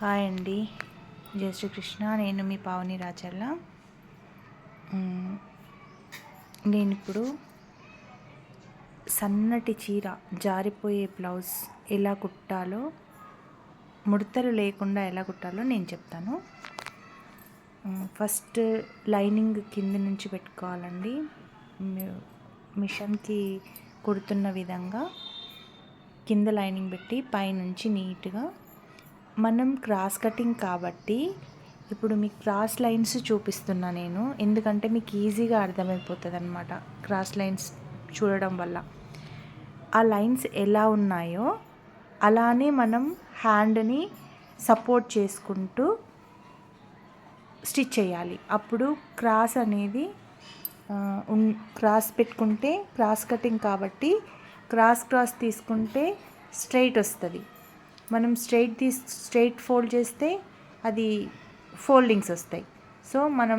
Hi అండి. జయ శ్రీకృష్ణ. నేను మీ పావని రాచల్ల. నేను ఇప్పుడు సన్నటి చీర జారిపోయే బ్లౌజ్ ఎలా కుట్టాలో ముడతలు లేకుండా ఎలా కుట్టాలో నేను చెప్తాను. ఫస్ట్ లైనింగ్ కింద నుంచి పెట్టుకోవాలండి. మిషన్కి కుడుతున్న విధంగా కింద లైనింగ్ పెట్టి పైనుంచి నీట్గా మనం క్రాస్ కటింగ్ కాబట్టి ఇప్పుడు మీకు క్రాస్ లైన్స్ చూపిస్తున్నా నేను. ఎందుకంటే మీకు ఈజీగా అర్థమైపోతుంది అనమాట క్రాస్ లైన్స్ చూడడం వల్ల. ఆ లైన్స్ ఎలా ఉన్నాయో అలానే మనం హ్యాండ్ని సపోర్ట్ చేసుకుంటూ స్టిచ్ చేయాలి. అప్పుడు క్రాస్ అనేది క్రాస్ పెట్టుకుంటే క్రాస్ కటింగ్ కాబట్టి క్రాస్ క్రాస్ తీసుకుంటే స్ట్రైట్ వస్తుంది. మనం స్ట్రైట్ తీస్ స్ట్రైట్ ఫోల్డ్ చేస్తే అది ఫోల్డింగ్స్ వస్తాయి. సో మనం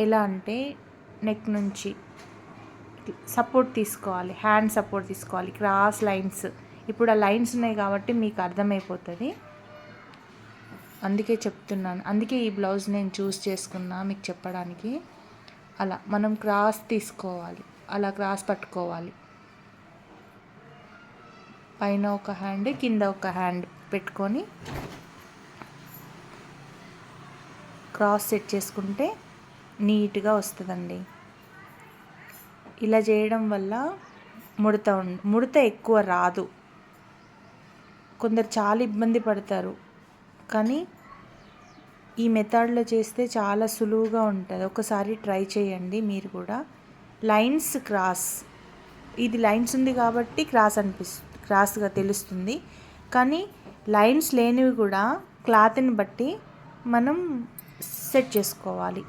ఎలా అంటే నెక్ నుంచి సపోర్ట్ తీసుకోవాలి హ్యాండ్ సపోర్ట్ తీసుకోవాలి క్రాస్ లైన్స్ ఇప్పుడు ఆ లైన్స్ ఉన్నాయి కాబట్టి మీకు అర్థమైపోతుంది. అందుకే చెప్తున్నాను. అందుకే ఈ బ్లౌజ్ నేను చూస్ చేసుకున్నా మీకు చెప్పడానికి. అలా మనం క్రాస్ తీసుకోవాలి. అలా క్రాస్ పట్టుకోవాలి. పైన ఒక హ్యాండ్ కింద ఒక హ్యాండ్ పెట్టుకొని క్రాస్ సెట్ చేసుకుంటే నీట్గా వస్తుందండి. ఇలా చేయడం వల్ల ముడత ముడత ఎక్కువ రాదు. కొందరు చాలా ఇబ్బంది పడతారు. కానీ ఈ మెథడ్లో చేస్తే చాలా సులువుగా ఉంటుంది. ఒకసారి ట్రై చేయండి మీరు కూడా. Lines cross. ఇది లైన్స్ ఉంది కాబట్టి క్రాస్ అనిపిస్తుంది క్రాస్గా తెలుస్తుంది. కానీ లైన్స్ లేనివి కూడా క్లాత్ని బట్టి మనం సెట్ చేసుకోవాలి.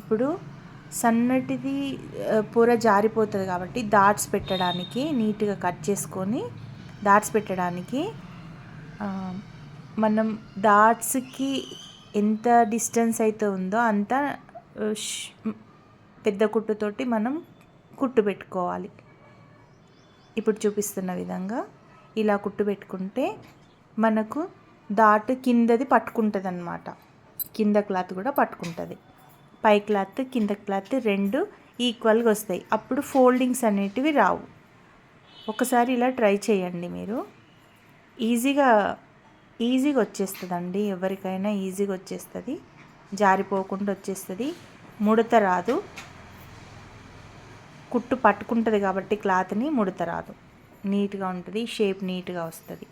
ఇప్పుడు సన్నటిది పూర జారిపోతుంది కాబట్టి దాట్స్ పెట్టడానికి నీట్గా కట్ చేసుకొని దాట్స్ పెట్టడానికి మనం డాట్స్కి ఎంత డిస్టెన్స్ అయితే ఉందో అంత పెద్ద కుట్టుతోటి మనం కుట్టు పెట్టుకోవాలి. ఇప్పుడు చూపిస్తున్న విధంగా ఇలా కుట్టు పెట్టుకుంటే మనకు దాటు కిందది పట్టుకుంటుంది అనమాట కింద క్లాత్ కూడా పట్టుకుంటుంది. పై క్లాత్ కింద క్లాత్ రెండు ఈక్వల్గా వస్తాయి. అప్పుడు ఫోల్డింగ్స్ అనేటివి రావు. ఒకసారి ఇలా ట్రై చేయండి మీరు. ఈజీగా ఈజీగా వచ్చేస్తుందండి. ఎవరికైనా ఈజీగా వచ్చేస్తుంది. జారిపోకుండా వచ్చేస్తుంది. ముడత రాదు. కుట్టు పట్టుకుంటుంది కాబట్టి క్లాత్ని ముడత రాదు నీట్గా ఉంటుంది షేప్ నీట్గా వస్తుంది.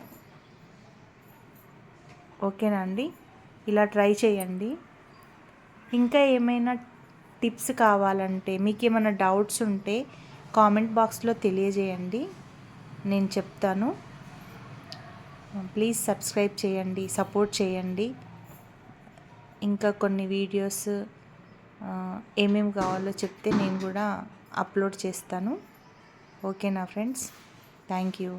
ఓకేనా అండి? ఇలా ట్రై చేయండి. ఇంకా ఏమైనా టిప్స్ కావాలంటే మీకు ఏమైనా డౌట్స్ ఉంటే కామెంట్ బాక్స్లో తెలియజేయండి. నేను చెప్తాను. ప్లీజ్ సబ్స్క్రైబ్ చేయండి సపోర్ట్ చేయండి. ఇంకా కొన్ని వీడియోస్ ఏమేమి కావాలో చెప్తే నేను కూడా అప్లోడ్ చేస్తాను. ఓకేనా ఫ్రెండ్స్? Thank you.